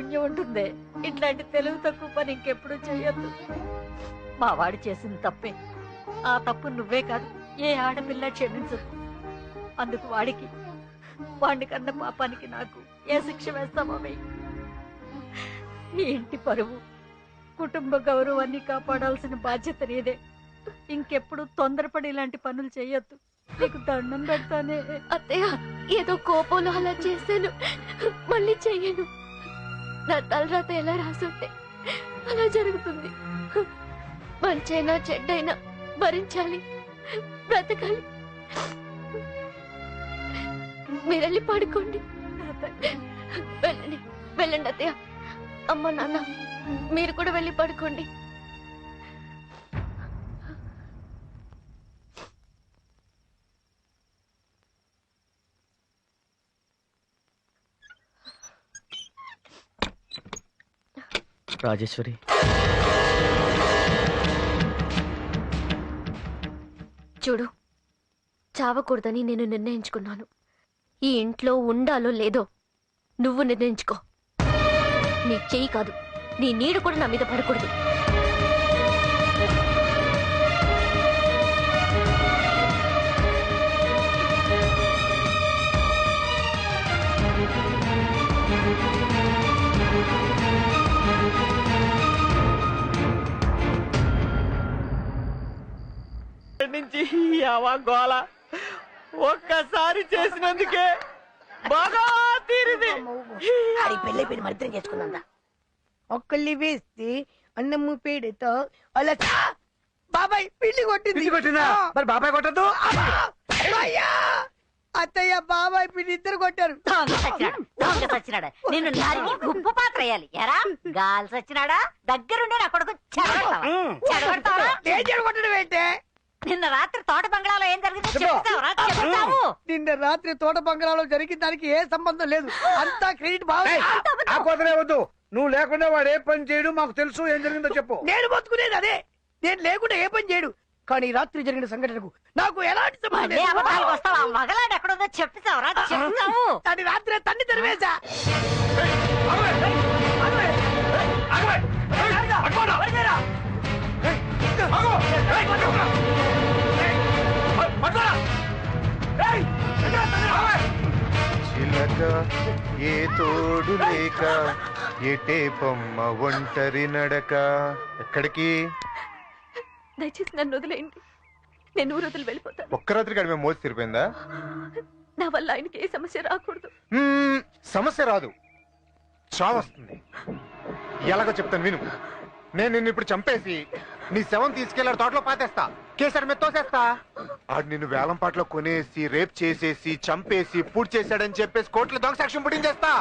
పుణ్యం ఉంటుంది. ఇట్లాంటి తెలుగు తక్కువ పని ఇంకెప్పుడు చేయొద్దు. మా వాడు చేసిన తప్పే. ఆ తప్పు నువ్వే కాదు ఏ ఆడపిల్ల క్షమించదు. అందుకు వాడికి వాడిని కన్న పాపానికి నాకు ఏ శిక్ష వేస్తామో ఈ ఇంటి పరువు కుటుంబ గౌరవాన్ని కాపాడాల్సిన బాధ్యత నీదే. ఇంకెప్పుడు తొందరపడి ఇలాంటి పనులు చేయొద్దు. నీకు దండం పెడతానే. అత్తయ్య ఏదో కోపంలో అలా చేశాను. మళ్ళీ చెయ్యను. నా తలరాత ఎలా రాసుంటే అలా జరుగుతుంది. మంచైనా చెడ్డైనా భరించాలి బ్రతకాలి. మీరెళ్ళి పడుకోండి. వెళ్ళండి వెళ్ళండి అత్తయ్య. అమ్మ నాన్న మీరు కూడా వెళ్ళి పడుకోండి. రాజేశ్వరి. చూడు చావకూడదని నేను నిర్ణయించుకున్నాను. ఈ ఇంట్లో ఉండాలో లేదో నువ్వు నిర్ణయించుకో. నీ చెయ్యి కాదు నీ నీడు కూడా నా మీద పడకూడదు. నుంచి యావా గోల ఒక్కసారి చేసినందుకే బాగా తీరింది పెళ్ళి పెళ్ళి మరిద్దరం చేసుకుందా ఒక్కళ్ళి వేస్తే అన్నము పేడతో అలా చా- బాబాయ్ పిండి కొట్టింది కొట్టిందా. మరి బాబాయ్ కొట్టద్దు! అయ్యా! అత్తయ్య బాబాయ్ పిండి ఇద్దరు కొట్టారు. దొంగ సచ్చినాడు దొంగ సచ్చినాడు. నిన్ను నరికి ఉప్పు పాత్ర వేయాలి ఎరా గాలి సచ్చినాడా? దగ్గరుండి నా కొడుకు చెడగొడతావా? చెడగొడతావా? డేంజర్ కొట్టడం ఏంటే? నిన్న రాత్రి తోట బంగ్లాలో ఏం జరిగిందో చెప్పు. చెప్తావరా చెప్తావు. నిన్న రాత్రి తోట బంగాళాలో జరిగిన దానికి ఏ సంబంధం లేదు. అంతా క్రెడిట్ బాగా ఏయ్, ఆ కోతనే వద్దు. నువ్వు లేకుండా వాడు ఏ పని చేయడు మాకు తెలుసు ఏం జరిగిందో చెప్పు. నేను బతుకునేది అదే. నేను లేకుండా ఏ పని చేయడు. కానీ రాత్రి జరిగిన సంఘటనకు నాకు ఎలాంటి సంబంధం అబద్ధాలకు వస్తావా? మగలాడు ఎక్కడుందో చెప్తావరా? చెప్తావు. దాని రాత్రి తన్ని తెరివేశా. చిలక ఏ తోడు లేక ఎటే బొమ్మ ఒంటరి నడక. ఎక్కడికి? దయచేసి నన్ను వదిలేయండి. నేను ఊరు వదిలి వెళ్ళిపోతాను. ఒక్క రాత్రి గడిమే మోసి తిరిపోయిందా? నా వల్ల ఆయనకి ఏ సమస్య రాకూడదు. మ్మ్, సమస్య రాదు. చావస్తుంది ఎలాగో చెప్తాను విను. నేను నిన్ను ఇప్పుడు చంపేసి నీ శవం తీసుకెళ్ళాడు తోటలో పాతేస్తా. కేసరి మీద తోసేస్తా. ఆడు నిన్ను వేలం పాటలో కొనేసి రేప్ చేసేసి చంపేసి పూర్తి చేశాడని చెప్పేసి కోర్టులో దొంగ సాక్ష్యం పుట్టించేస్తా.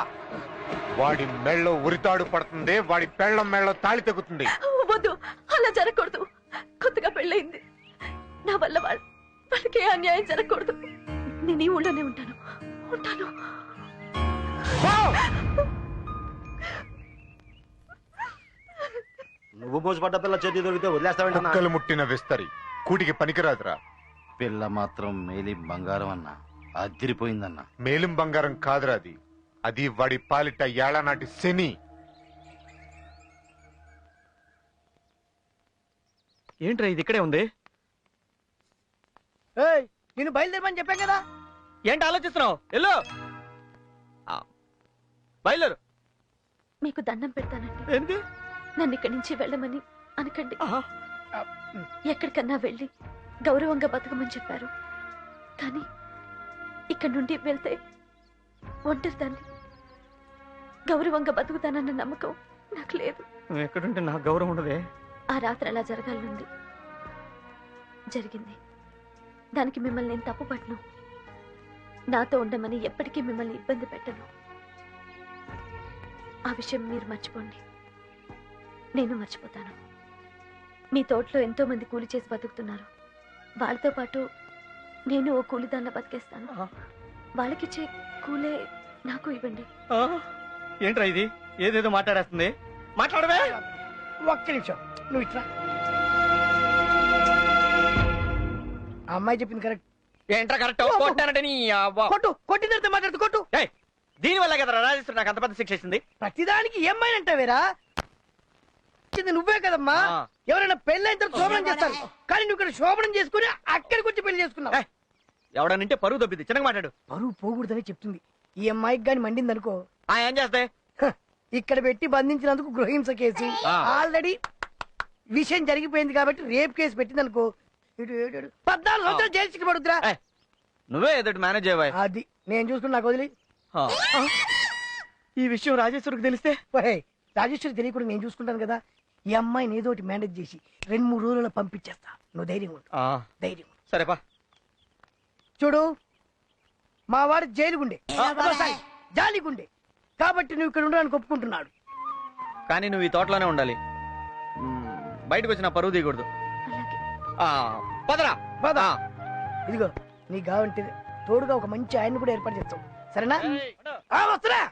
వాడి మెళ్ళో ఉరితాడు పడుతుంది వాడి పెళ్ళం మెళ్ళో తాళి తెగుతుంది. వద్దు అలా జరగకూడదు. కొత్తగా పెళ్ళయింది. నా వల్ల వాళ్ళ వాళ్ళకి అన్యాయం జరగకూడదు. నేను ఈ ఊళ్ళోనే ఉంటాను. ఉంటాను. నువ్వు మోసపడ్డ పిల్ల చేతి దొరికితే వదిలేస్తావేంటన్నా కుక్కలు ముట్టిన విస్తరి. కూటికి పనికిరాదురా. పిల్ల మాత్రం మేలి బంగారం అన్న. అదిరిపోయిందన్న. మేలిం బంగారం కాదురా అది. అది వాడి పాలిట ఏళనాటి శని. ఏంట్రా ఇది ఇక్కడే ఉంది? ఏయ్, నేను బయలుదేరమని చెప్పాను కదా. ఏంటి ఆలోచిస్తున్నావు? ఎల్లో బయలుదేరు. మీకు దండం పెడతానండి. ఏంటి? నన్ను ఇక్కడి నుంచి వెళ్ళమని అనకండి. ఆహా. ఎక్కడికన్నా వెళ్ళి గౌరవంగా బతకమని చెప్పారు. కానీ ఇక్కడి నుండి వెళ్తే ఒంటరి దాన్ని గౌరవంగా బతుకుతానన్న నమ్మకం నాకు లేదు. నువ్వు ఎక్కడుంటే నాకు గౌరవం ఉండదే. రాత్రి అలా జరగాలనుంది. జరిగింది. దానికి మిమ్మల్ని నేను తప్పుపట్టను. నాతో ఉండమని ఎప్పటికీ మిమ్మల్ని ఇబ్బంది పెట్టను. ఆ విషయం మీరు మర్చిపోండి. నేను మర్చిపోతాను. మీ తోటలో ఎంతో మంది కూలి చేసి బతుకుతున్నారు. వాళ్ళతో పాటు నేను ఓ కూలిదాన్లా బతికేస్తాను. వాళ్ళకిచ్చే కూలే నాకు ఇవ్వండి? ఏంట్రా ఇది? ఏదేదో మాట్లాడేస్తుంది. మాట్లాడవే! ఒక్క నిమిషం. నువ్వు ఇట్లా ఆ అమ్మాయి చెప్పింది కరెక్ట్. ఏంట్రా కరెక్ట్? కొట్టానంటే నీ అవ్వ. కొట్టు కొట్టిన తర్వాత మాట్లాడుతూ కొట్టు. ఏయ్, దీని వల్ల కదా రాజేశ్వరి నాకు అంత పెద్ద శిక్ష ఇచ్చింది? ప్రతిదానికి ఏమైనంటావేరా ఇచ్చింది నువ్వే కదమ్మా. ఆ. ఎవరైనా పెళ్ళైన తర్వాత శోభనం చేస్తారు. కానీ నువ్వు ఇక్కడ శోభనం చేసుకుని అక్కడికి వచ్చి పెళ్ళి చేసుకున్నావు. ఏయ్, ఎవడనంటే పరువు దొబ్బింది చిన్నగా మాట్లాడు. పరువు పోకూడదని చెప్తుంది. ఈ అమ్మాయికి గాని మండింది అనుకో ఆ ఏం చేస్తే ఇక్కడ పెట్టి బంధించినందుకు గృహహింస కేసు. ఆల్రెడీ విషయం జరిగిపోయింది కాబట్టి రేప్ కేసు పెట్టింది అనుకో ఇటు ఇటు ఇటు. పద్నాలుగు సంవత్సరాలు జైలు శిక్ష పడుతురా నువ్వే ఎదుటి మేనేజ్ చేయవాయ్ అది నేను చూసుకుని నాకు వదిలి. ఈ విషయం రాజేశ్వరికి తెలిస్తే? ఓహే రాజేశ్వరి తెలియకుండా నేను చూసుకుంటాను కదా. ఈ అమ్మాయిని ఏదో ఒకటి మేనేజ్ చేసి రెండు మూడు రోజుల్లో పంపించేస్తా. నువ్వు ధైర్యం ధైర్యం. సరేపా చూడు మా వాడు జైలుగుండే. జాలిగుండే. కాబట్టి నువ్వు ఇక్కడ ఉండడానికి ఒప్పుకుంటున్నాడు. కానీ నువ్వు ఈ తోటలోనే ఉండాలి. బయటకు వచ్చిన పరువు తీయకూడదు. ఆ, పదరా. పద. ఆ. ఇదిగో నీకు కావంటే తోడుగా ఒక మంచి ఆయన్ని కూడా ఏర్పాటు చేస్తాం. సరేనా? ఆ, వస్తున్నా.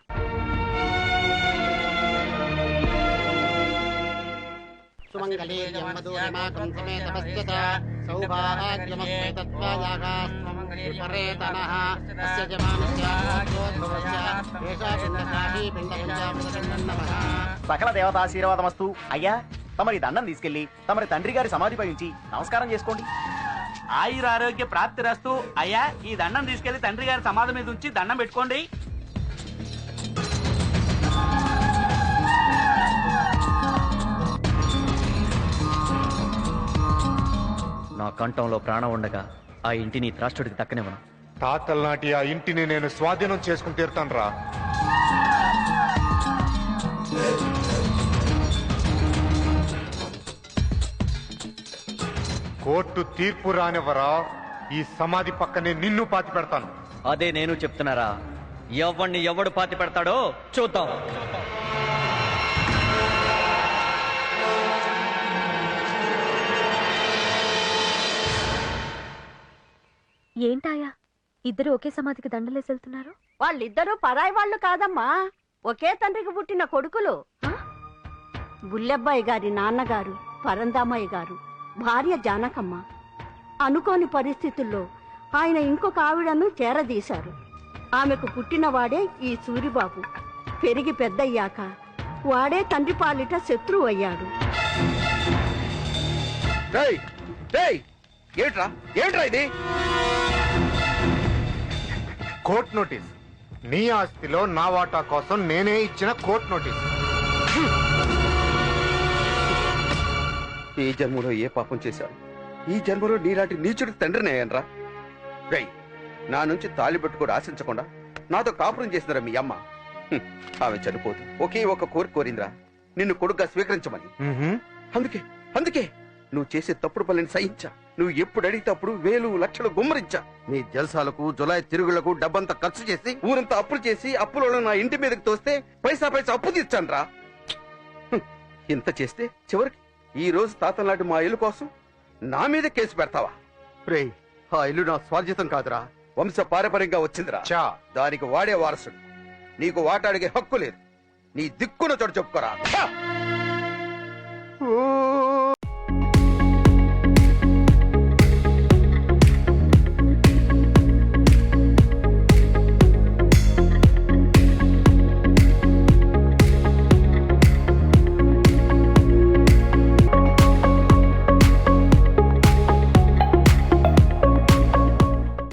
ఏషా పిండశాహీ పిండపంచామృతపిండన్నమః సకల దేవతాశీర్వాదమస్తు. అయ్యా తమరి దండం తీసుకెళ్ళి తమరి తండ్రి గారి సమాధిపై ఉంచి నమస్కారం చేసుకోండి. ఆయుర ఆరోగ్య ప్రాప్తి రస్తు అయ్యా ఈ దండం తీసుకెళ్ళి తండ్రి గారి సమాధి మీద ఉంచి దండం పెట్టుకోండి. నా కంఠంలో ప్రాణం ఉండగా ఆ ఇంటిని త్రాష్టుడికి దక్కనివ్వను. తాతల నాటి ఆ ఇంటిని నేను స్వాధీనం చేసుకుని తీరుతాను రా కోర్టు తీర్పు రానివ్వరా ఈ సమాధి పక్కనే నిన్ను పాతి పెడతాను. అదే నేను చెప్తున్నారా? ఎవరిని ఎవడు పాతి పెడతాడో చూద్దాం. ఏంటాయా? ఇద్దరు ఒకే సమాధికి దండలేసి వెళ్తున్నారు? వాళ్ళిద్దరూ పరాయి వాళ్ళు కాదమ్మా. ఒకే తండ్రికి పుట్టిన కొడుకులు. బుల్లెబ్బాయి గారి నాన్నగారు పరందామయ్య గారు భార్య జానకమ్మ. అనుకోని పరిస్థితుల్లో ఆయన ఇంకొక ఆవిడను చేరదీశారు. ఆమెకు పుట్టినవాడే ఈ సూరిబాబు. పెరిగి పెద్దయ్యాక వాడే తండ్రి పాలిట శత్రువు అయ్యాడు. ఏమిట్రా ఏమిట్రా ఇది? Court notice. నీ ఆస్తిలో నా వాటా కోసం నేనే ఇచ్చిన కోర్టు నోటీస్. ఈ జన్మలో ఏ పాపం చేశాను ఈ జన్మలో నీలాంటి నీచుడికి తండ్రిని అయ్యానరా. రై నా నుంచి తాళి పెట్టుకోడు ఆశించకుండా నాతో కాపురం చేసిందిరా మీ అమ్మ? హ్మ్, ఆమె చనిపోతూ ఒకే ఒక కోరిక కోరిందిరా. నిన్ను కొడుగ్గా స్వీకరించమని. అందుకే అందుకే నువ్వు చేసే తప్పుడు పనిని సహించా. నువ్వు ఎప్పుడు అడిగితే అప్పుడు వేలు లక్షలు గుమ్మరించా. నీ జల్సాలకు జులాయి తిరుగులకు డబ్బంతా ఖర్చు చేసి ఊరంతా అప్పులు చేసి అప్పులలో నా ఇంటి మీదకి తోస్తే పైసా పైసా అప్పు తీర్చాను రా ఇంత చేస్తే చివరికి ఈ రోజు తాత నాటి మా ఇల్లు కోసం నా మీద కేసు పెడతావా? రే ఆ ఇల్లు నా స్వార్జితం కాదురా. వంశ పారపర్యంగా వచ్చిందిరా. చా దానికి వాడే వారసుడు. నీకు వాటాడిగే హక్కు లేదు. నీ దిక్కున చోటు చెప్పుకోరా.